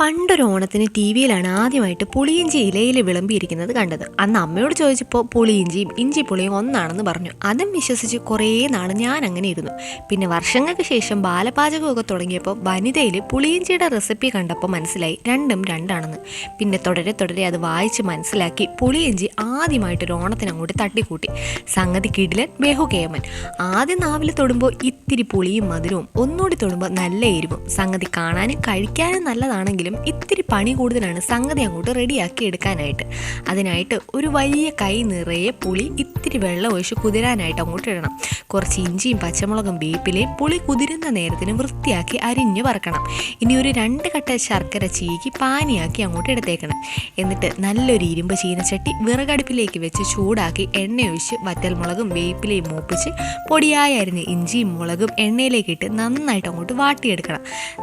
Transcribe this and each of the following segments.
പണ്ടൊരു ഓണത്തിന് ടി വിയിലാണ് ആദ്യമായിട്ട് പുളിയിഞ്ചി ഇലയിൽ വിളമ്പിയിരിക്കുന്നത് കണ്ടത്. അന്ന് അമ്മയോട് ചോദിച്ചപ്പോൾ പുളിയിഞ്ചിയും ഇഞ്ചി പുളിയും ഒന്നാണെന്ന് പറഞ്ഞു. അതും വിശ്വസിച്ച് കുറേ നാൾ ഞാൻ അങ്ങനെ ഇരുന്നു. പിന്നെ വർഷങ്ങൾക്ക് ശേഷം ബാലപാചകമൊക്കെ തുടങ്ങിയപ്പോൾ വനിതയിൽ പുളിയിഞ്ചിയുടെ റെസിപ്പി കണ്ടപ്പോൾ മനസ്സിലായി. രണ്ടും രണ്ടാണെന്ന്. പിന്നെ തുടരെ തുടരെ അത് വായിച്ച് മനസ്സിലാക്കി പുളിയിഞ്ചി ആദ്യമായിട്ടൊരു ഓണത്തിന് അങ്ങോട്ട് തട്ടിക്കൂട്ടി. സംഗതി കിടിലൻ ബേഹു കേമൻ. ആദ്യം നാവിൽ തൊടുമ്പോൾ ഇത്തിരി പുളിയും മധുരവും ഒന്നുകൂടി തൊടുമ്പോൾ നല്ല എരിവും. സംഗതി കാണാനും കഴിക്കാനും നല്ലതാണെങ്കിലും ഇത്തിരി പണി കൂടുതലാണ് സംഗതി അങ്ങോട്ട് റെഡിയാക്കി എടുക്കാനായിട്ട്. അതിനായിട്ട് ഒരു വലിയ കൈ നിറയെ പുളി ഇത്തിരി വെള്ളം ഒഴിച്ച് കുതിരാനായിട്ട് അങ്ങോട്ട് ഇടണം. കുറച്ച് ഇഞ്ചിയും പച്ചമുളകും വേപ്പിലയും പുളി കുതിരുന്ന നേരത്തിന് വൃത്തിയാക്കി അരിഞ്ഞു വറക്കണം. ഇനി ഒരു രണ്ട് കട്ട ശർക്കര ചീകി പാനിയാക്കി അങ്ങോട്ട് എടുത്തേക്കണം. എന്നിട്ട് നല്ലൊരു ഇരുമ്പ് ചീനച്ചട്ടി വിറകടുപ്പിലേക്ക് വെച്ച് ചൂടാക്കി എണ്ണയൊഴിച്ച് വറ്റൽമുളകും വേപ്പിലയും മൂപ്പിച്ച് പൊടിയായി അരിഞ്ഞ് ഇഞ്ചിയും മുളകും എണ്ണയിലേക്ക് ഇട്ട് നന്നായിട്ട് അങ്ങോട്ട് വാട്ടിയെടുക്കണം.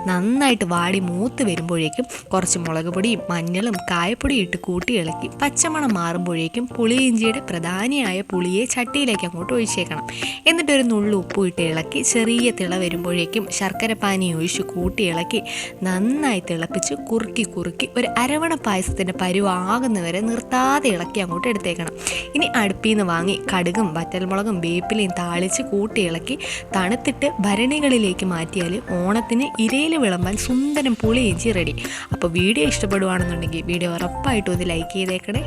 നന്നായിട്ട് വാടി മൂത്ത് വരുമ്പോഴേക്കും കുറച്ച് മുളക് പൊടിയും മഞ്ഞളും കായപ്പൊടിയും ഇട്ട് കൂട്ടി ഇളക്കി പച്ചമണം മാറുമ്പോഴേക്കും പുളിയിഞ്ചിയുടെ പ്രധാനിയായ പുളിയെ ചട്ടിയിലേക്ക് അങ്ങോട്ട് ഒഴിച്ചേക്കണം. എന്നിട്ട് ഒരു നുള്ളു ഉപ്പ് ഇട്ട് ഇളക്കി ചെറിയ തിള വരുമ്പോഴേക്കും ശർക്കര പാനി ഒഴിച്ച് കൂട്ടി ഇളക്കി നന്നായി തിളപ്പിച്ച് കുറുക്കി കുറുക്കി ഒരു അരവണ പായസത്തിന്റെ പരുവാകുന്നവരെ നിർത്താതെ ഇളക്കി അങ്ങോട്ട് എടുത്തേക്കണം. ഇനി അടുപ്പിൽ നിന്ന് വാങ്ങി കടുകും വറ്റൽമുളകും വേപ്പിലയും താളിച്ച് കൂട്ടി ഇളക്കി തണുത്തിട്ട് ഭരണികളിലേക്ക് മാറ്റിയാൽ ഓണത്തിന് ഇരയിൽ വിളമ്പാൻ സുന്ദരം പുളിയിഞ്ചി റെഡി. അപ്പോൾ വീഡിയോ ഇഷ്ടപ്പെടുവാണെന്നുണ്ടെങ്കിൽ വീഡിയോ ഉറപ്പായിട്ടും ഒന്ന് ലൈക്ക് ചെയ്തേക്കണേ.